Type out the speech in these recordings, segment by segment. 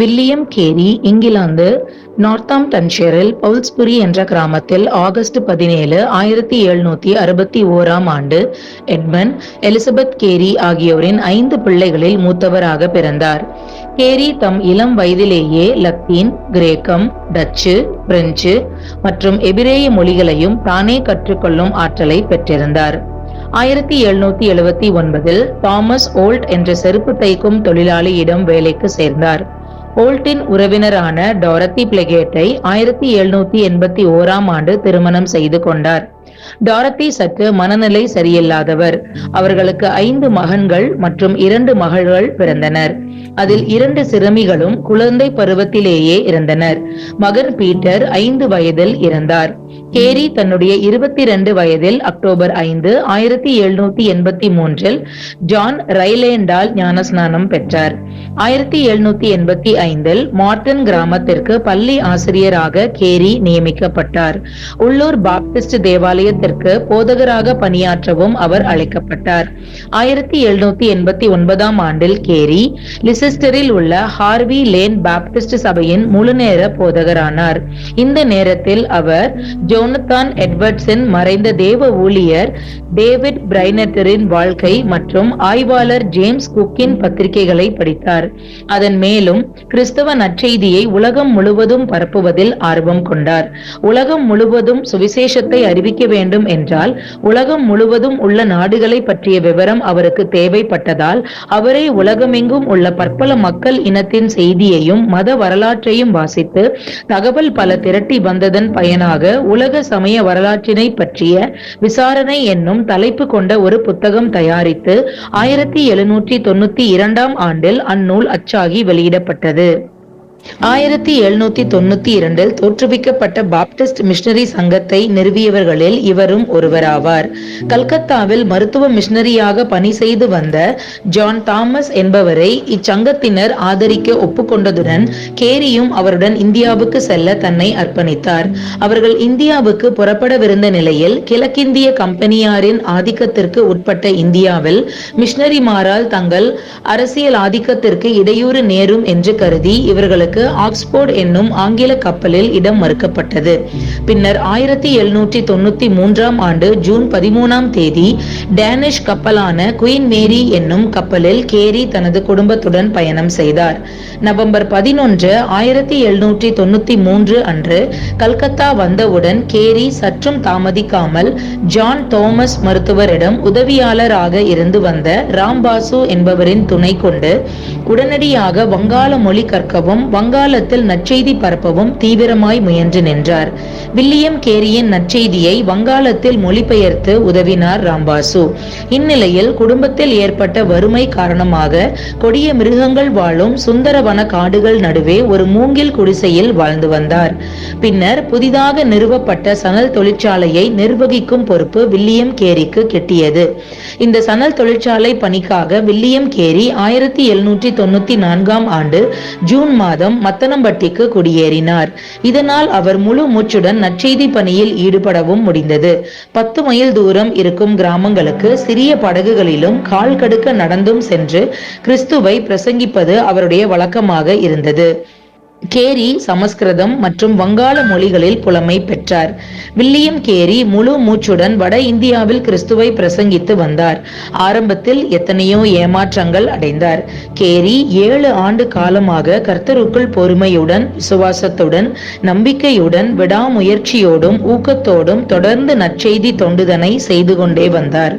William Carey England நார்த்தாம்டன்ஷியரில் Paulerspury என்ற கிராமத்தில் ஆகஸ்ட் பதினேழு ஆயிரத்தி எழுநூத்தி அறுபத்தி ஓராம் ஆண்டு எட்மன் எலிசபெத் கேரி ஆகியோரின் ஐந்து பிள்ளைகளில் மூத்தவராக பிறந்தார். கேரி தம் இளம் வயதிலேயே லத்தீன் கிரேக்கம் டச்சு பிரெஞ்சு மற்றும் எபிரேய மொழிகளையும் தானே கற்றுக்கொள்ளும் ஆற்றலை பெற்றிருந்தார். ஆயிரத்தி எழுநூத்தி எழுபத்தி ஒன்பதில் தாமஸ் ஓல்ட் என்ற செருப்பு தைக்கும் தொழிலாளியிடம் வேலைக்கு சேர்ந்தார். ஓல்ட்டின் உறவினரான டாரத்தி பிளகேட்டை ஆயிரத்தி எழுநூத்தி எண்பத்தி ஓராம் ஆண்டு திருமணம் செய்து கொண்டார். டாரத்தி சற்று மனநிலை சரியில்லாதவர். அவர்களுக்கு ஐந்து மகன்கள் மற்றும் இரண்டு மகள்கள் பிறந்தனர். அதில் இரண்டு சிறுமிகளும் குழந்தை பருவத்திலேயே இறந்தனர். மகன் பீட்டர் ஐந்து வயதில் இறந்தார். கேரி தன்னுடைய இருபத்தி இரண்டு வயதில் அக்டோபர் ஐந்து ஆயிரத்தி எழுநூத்தி எண்பத்தி மூன்றில் ஜான் ரைலேண்டால் ஞானஸ்நானம் பெற்றார். ஆயிரத்தி எழுநூத்தி எண்பத்தி ஐந்தில் மார்டன் கிராமத்திற்கு பள்ளி ஆசிரியராக கேரி நியமிக்கப்பட்டார். உள்ளூர் பாப்டிஸ்ட் தேவாலயத்திற்கு போதகராக பணியாற்றவும் அவர் அழைக்கப்பட்டார். ஆயிரத்தி எழுநூத்தி எண்பத்தி ஒன்பதாம் ஆண்டில் கேரி லிச லிசெஸ்டரில் உள்ள ஹார்வி லேன் பாப்டிஸ்ட் சபையின் முழுநேர போதகரானார். இந்த நேரத்தில் அவர் ஜோனத்தான் எட்வர்ட்ஸின் மறைந்த தேவ ஊழியர் டேவிட் பிரைனட்டரின் வாழ்க்கை மற்றும் ஆய்வாளர் ஜேம்ஸ் குக்கின் பத்திரிகைகளை படித்தார். அதன் மேலும் கிறிஸ்தவ நற்செய்தியை உலகம் முழுவதும் பரப்புவதில் ஆர்வம் கொண்டார். உலகம் முழுவதும் சுவிசேஷத்தை அறிவிக்க வேண்டும் என்றால் உலகம் முழுவதும் உள்ள நாடுகளை பற்றிய விவரம் அவருக்கு தேவைப்பட்டதால் அவரை உலகமெங்கும் உள்ள பற்பல மக்கள் இனத்தின் செய்தியையும் மத வரலாற்றையும் வாசித்து தகவல் பல திரட்டி வந்ததன் பயனாக உலக சமய வரலாற்றினை பற்றிய விசாரணை என்னும் தலைப்பு கொண்ட ஒரு புத்தகம் தயாரித்து ஆயிரத்தி எழுநூற்றி தொண்ணூத்தி இரண்டாம் ஆண்டில் அந்நூல் அச்சாகி வெளியிடப்பட்டது. ஆயிரத்தி எழுநூத்தி தொண்ணூத்தி இரண்டில் தோற்றுவிக்கப்பட்ட பாப்டிஸ்ட் மிஷனரி சங்கத்தை நிறுவியவர்களில் இவரும் ஒருவராவார். கல்கத்தாவில் மருத்துவ மிஷனரியாக பணி செய்து வந்த ஜான் தாமஸ் என்பவரை இச்சங்கத்தினர் ஆதரிக்க ஒப்புக்கொண்டதுடன் கேரியும் அவருடன் இந்தியாவுக்கு செல்ல தன்னை அர்ப்பணித்தார். அவர்கள் இந்தியாவுக்கு புறப்படவிருந்த நிலையில் கிழக்கிந்திய கம்பெனியாரின் ஆதிக்கத்திற்கு உட்பட்ட இந்தியாவில் மிஷனரிமாரால் தங்கள் அரசியல் ஆதிக்கத்திற்கு இடையூறு நேரும் என்று கருதி இவர்களுக்கு அவருக்கு ஆக்ஸ்போர்ட் என்னும் ஆங்கில கப்பலில் இடம் மறுக்கப்பட்டது. பின்னர் ஆயிரத்தி எழுநூற்றி தொண்ணூத்தி மூன்றாம் ஆண்டு ஜூன் பதிமூணாம் தேதி டேனிஷ் கப்பலான குயின் மேரி என்னும் கப்பலில் கேரி தனது குடும்பத்துடன் பயணம் செய்தார். நவம்பர் பதினொன்று ஆயிரத்தி எழுநூற்றி தொண்ணூத்தி மூன்று அன்று கல்கத்தா வந்தவுடன் கேரி சற்றும் தாமதிக்காமல் ஜான் தோமஸ் மருத்துவரிடம் உதவியாளராக இருந்து வந்த ராம்பாசு என்பவரின் துணை கொண்டு உடனடியாக வங்காள மொழி கற்கவும் வங்காளத்தில் நற்செய்தி பரப்பவும் தீவிரமாய் முயன்று நின்றார். வில்லியம் கேரியின் நற்செய்தியை வங்காளத்தில் மொழிபெயர்த்து உதவினார் ராம்பாசு இந்நிலையில் குடும்பத்தில் ஏற்பட்ட வறுமை காரணமாக கொடிய மிருகங்கள் வாழும் சுந்தரவன காடுகள் நடுவே ஒரு மூங்கில் குடிசையில் வாழ்ந்து வந்தார். பின்னர் புதிதாக நிறுவப்பட்ட சணல் தொழிற்சாலையை நிர்வகிக்கும் பொறுப்பு வில்லியம் கேரிக்கு கிட்டியது. இந்த சணல் தொழிற்சாலை பணிக்காக வில்லியம் கேரி ஆயிரத்தி எழுநூற்றி தொண்ணூத்தி நான்காம் ஆண்டு ஜூன் மாதம் மத்தனம்பட்டிக்கு குடியேறினார். இதனால் அவர் முழு மூச்சுடன் நற்செய்தி பணியில் ஈடுபடவும் முடிந்தது. பத்து மைல் தூரம் இருக்கும் கிராமங்களுக்கு சிறிய படகுகளிலும் கால் கடுக்க நடந்தும் சென்று கிறிஸ்துவை பிரசங்கிப்பது அவருடைய வழக்கமாக இருந்தது. கேரி சமஸ்கிருதம் மற்றும் வங்காள மொழிகளில் புலமை பெற்றார். வில்லியம் கேரி முழு மூச்சுடன் வட இந்தியாவில் கிறிஸ்துவை பிரசங்கித்து வந்தார். ஆரம்பத்தில் எத்தனையோ ஏமாற்றங்கள் அடைந்தார். கேரி ஏழு ஆண்டு காலமாக கர்த்தருக்குள் பொறுமையுடன் விசுவாசத்துடன் நம்பிக்கையுடன் விடாமுயற்சியோடும் ஊக்கத்தோடும் தொடர்ந்து நற்செய்தி தொண்டுதனை செய்து கொண்டே வந்தார்.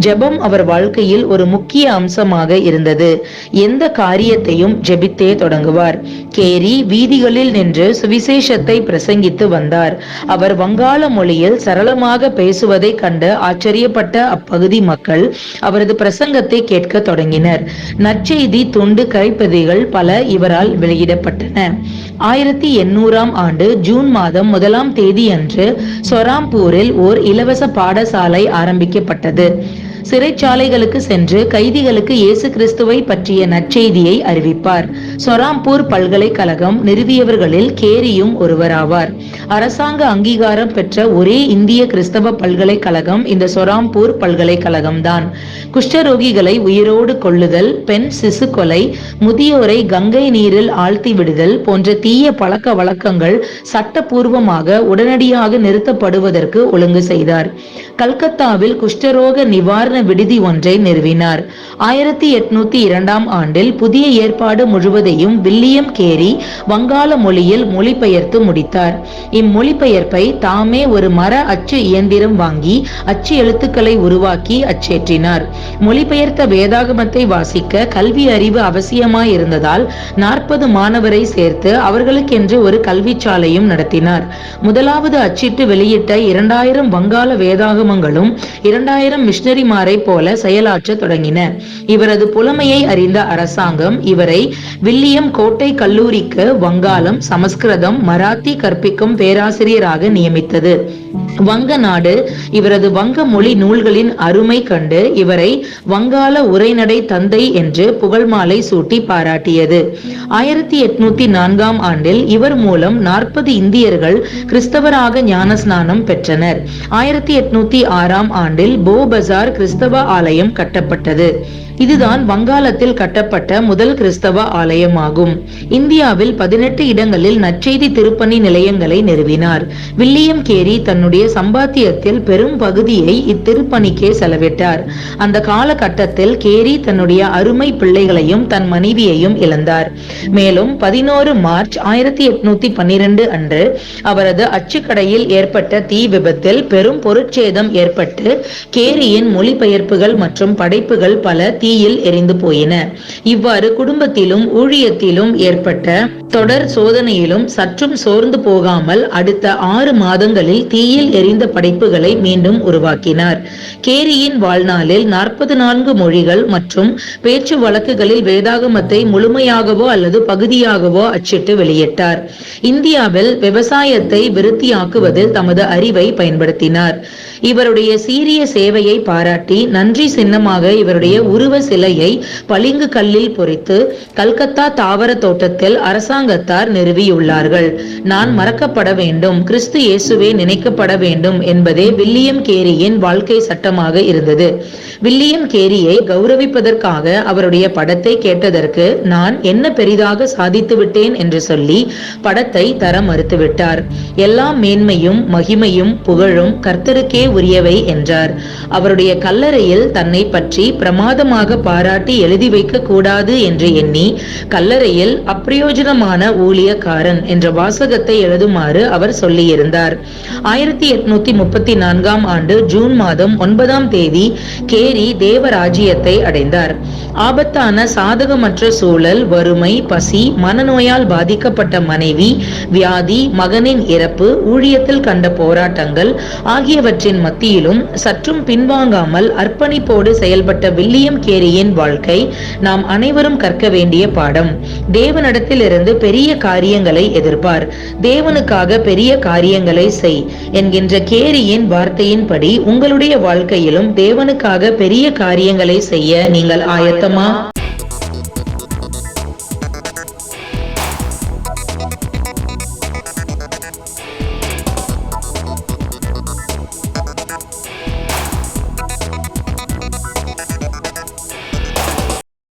ஜெபம் அவர் வாழ்க்கையில் ஒரு முக்கிய அம்சமாக இருந்தது. எந்த காரியத்தையும் ஜெபித்தே தொடங்குவார். கேரி வீதிகளில் நின்று சுவிசேஷத்தை பிரசங்கித்து வந்தார். அவர் வங்காள மொழியில் சரளமாக பேசுவதை கண்டு ஆச்சரியப்பட்ட அப்பகுதி மக்கள் அவரது பிரசங்கத்தை கேட்க தொடங்கினர். நற்செய்தி துண்டு கைப்பதிகள் பல இவரால் வெளியிடப்பட்டன. ஆயிரத்தி எண்ணூறாம் ஆண்டு ஜூன் மாதம் முதலாம் தேதியன்று சொராம்பூரில் ஓர் இலவச பாடசாலை ஆரம்பிக்கப்பட்டது. சிறைச்சாலைகளுக்கு சென்று கைதிகளுக்கு இயேசு கிறிஸ்துவை பற்றிய நற்செய்தியை அறிவிப்பார். சொராம்பூர் பல்கலைக்கழகம் நிறுவியவர்களில் கேரியும் ஒருவராவார். அரசாங்க அங்கீகாரம் பெற்ற ஒரே இந்திய கிறிஸ்தவ பல்கலைக்கழகம் இந்த சொராம்பூர் பல்கலைக்கழகம்தான். குஷ்டரோகிகளை உயிரோடு கொள்ளுதல் பெண் சிசு கொலை முதியோரை கங்கை நீரில் ஆழ்த்தி விடுதல் போன்ற தீய பழக்க வழக்கங்கள் சட்டப்பூர்வமாக உடனடியாக நிறுத்தப்படுவதற்கு ஒழுங்கு செய்தார். கல்கத்தாவில் குஷ்டரோக நிவாரண விடுதி ஒன்றை நிறுவினார். ஆயிரத்தி எட்நூத்தி இரண்டாம் ஆண்டில் புதிய ஏற்பாடு முழுவதையும் வில்லியம் கேரி வங்காள மொழியில் மொழிபெயர்த்து முடித்தார். இம்மொழிபெயர்ப்பை தாமே ஒரு மர அச்சு இயந்திரம் வாங்கி அச்சு எழுத்துக்களை உருவாக்கி அச்சேற்றினார். மொழிபெயர்த்த வேதாகமத்தை வாசிக்க கல்வி அறிவு அவசியமாயிருந்ததால் நாற்பது மாணவரை சேர்த்து அவர்களுக்கென்று ஒரு கல்விச்சாலையும் நடத்தினார். முதலாவது அச்சிட்டு வெளியிட்ட இரண்டாயிரம் வங்காள குழுமங்களும் இரண்டாயிரம் மிஷினரிமாரை போல செயலாற்ற தொடங்கின. இவரது புலமையை அறிந்த அரசாங்கம் இவரை வில்லியம் கோட்டை கல்லூரிக்கு வங்காளம் சமஸ்கிருதம் மராத்தி கற்பிக்கும் பேராசிரியராக நியமித்தது. வங்க நாடு இவரது வங்க மொழி நூல்களின் அருமை கண்டு இவரை வங்காள உரைநடை தந்தை என்று புகழ் மாலை சூட்டி பாராட்டியது. ஆயிரத்தி எட்நூத்தி நான்காம் ஆண்டில் இவர் மூலம் நாற்பது இந்தியர்கள் கிறிஸ்தவராக ஞானஸ்நானம் பெற்றனர். ஆயிரத்தி எட்நூத்தி ஆறாம் ஆண்டில் போ பசார் கிறிஸ்தவ ஆலயம் கட்டப்பட்டது. இதுதான் வங்காளத்தில் கட்டப்பட்ட முதல் கிறிஸ்தவ ஆலயமாகும். இந்தியாவில் பதினெட்டு இடங்களில் நற்செய்தி திருப்பணி நிலையங்களை நிறுவினார். வில்லியம் கேரி தன்னுடைய தன்னுடைய சம்பாத்தியத்தில் பெரும் பகுதியை இத்திருப்பணிக்கே செலவிட்டார். அந்த காலகட்டத்தில் கேரி தன்னுடைய அருமை பிள்ளைகளையும் தன் மனைவியையும் இழந்தார். மேலும் பதினோரு மார்ச் ஆயிரத்தி எட்நூத்தி பன்னிரண்டு அன்று அவரது அச்சுக்கடையில் ஏற்பட்ட தீ விபத்தில் பெரும் பொருட்சேதம் ஏற்பட்டு கேரியின் மொழிபெயர்ப்புகள் மற்றும் படைப்புகள் பல தீயில் எரிந்து போயின. இவ்வாறு குடும்பத்திலும் ஊழியத்திலும் ஏற்பட்ட தொடர் சோதனையிலும் சற்றும் சோர்ந்து போகாமல் அடுத்த ஆறு மாதங்களில் தீயில் எரிந்த படைப்புகளை மீண்டும் உருவாக்கினார். கேரியின் வாழ்நாளில் நாற்பது நான்கு மொழிகள் மற்றும் பேச்சு வழக்குகளில் வேதாகமத்தை முழுமையாகவோ அல்லது பகுதியாகவோ அச்சிட்டு வெளியிட்டார். இந்தியாவில் விவசாயத்தை விருத்தியாக்குவதில் தமது அறிவை பயன்படுத்தினார். இவருடைய சீரிய சேவையை பாராட்டி நன்றி சின்னமாக இவருடைய உருவ சிலையை பளிங்கு கல்லில் பொறித்து கல்கத்தா தாவர தோட்டத்தில் அரசாங்க அரசாங்கத்தார் நிறுவியுள்ளார்கள். நான் மறக்கப்பட வேண்டும். கிறிஸ்து இயேசுவே நினைக்கப்பட வேண்டும் என்பதே வில்லியம் கேரியின் வாழ்க்கை சட்டமாக இருந்தது. வில்லியம் கேரியை கௌரவிப்பதற்காக அவருடைய படத்தை கேட்டதற்கு நான் என்ன பெரிதாக சாதித்து விட்டேன் என்று சொல்லி படத்தை தர மறுத்துவிட்டார். எல்லா மேன்மையும் மகிமையும் புகழும் கர்த்தருக்கே உரியவை என்றார். அவருடைய கல்லறையில் தன்னை பற்றி பிரமாதமாக பாராட்டி எழுதி வைக்க கூடாது என்று எண்ணி கல்லறையில் அப்பிரயோஜனமாக அப்பிரயோஜனமான ஊழியக்காரன் என்ற வாசகத்தை எழுதுமாறு அவர் சொல்லியிருந்தார். ஆயிரத்தி எட்நூத்தி முப்பத்தி நான்காம் ஆண்டு ஜூன் மாதம் ஒன்பதாம் தேதி கேரி தேவராஜ்யத்தை அடைந்தார். ஆபத்தான சாதகமற்ற சூழல் வறுமை பசி மனநோயால் பாதிக்கப்பட்ட மனைவி வியாதி மகனின் இறப்பு ஊழியத்தில் கண்ட போராட்டங்கள் ஆகியவற்றின் மத்தியிலும் சற்றும் பின்வாங்காமல் அர்ப்பணிப்போடு செயல்பட்ட வில்லியம் கேரியின் வாழ்க்கை நாம் அனைவரும் கற்க வேண்டிய பாடம். தேவனிடத்திலிருந்து பெரிய காரியங்களை எதிர்பார் தேவனுக்காக பெரிய காரியங்களை செய் என்கின்ற கேரியின் வார்த்தையின்படி உங்களுடைய வாழ்க்கையிலும் தேவனுக்காக பெரிய காரியங்களை செய்ய நீங்கள் ஆயத்தமா?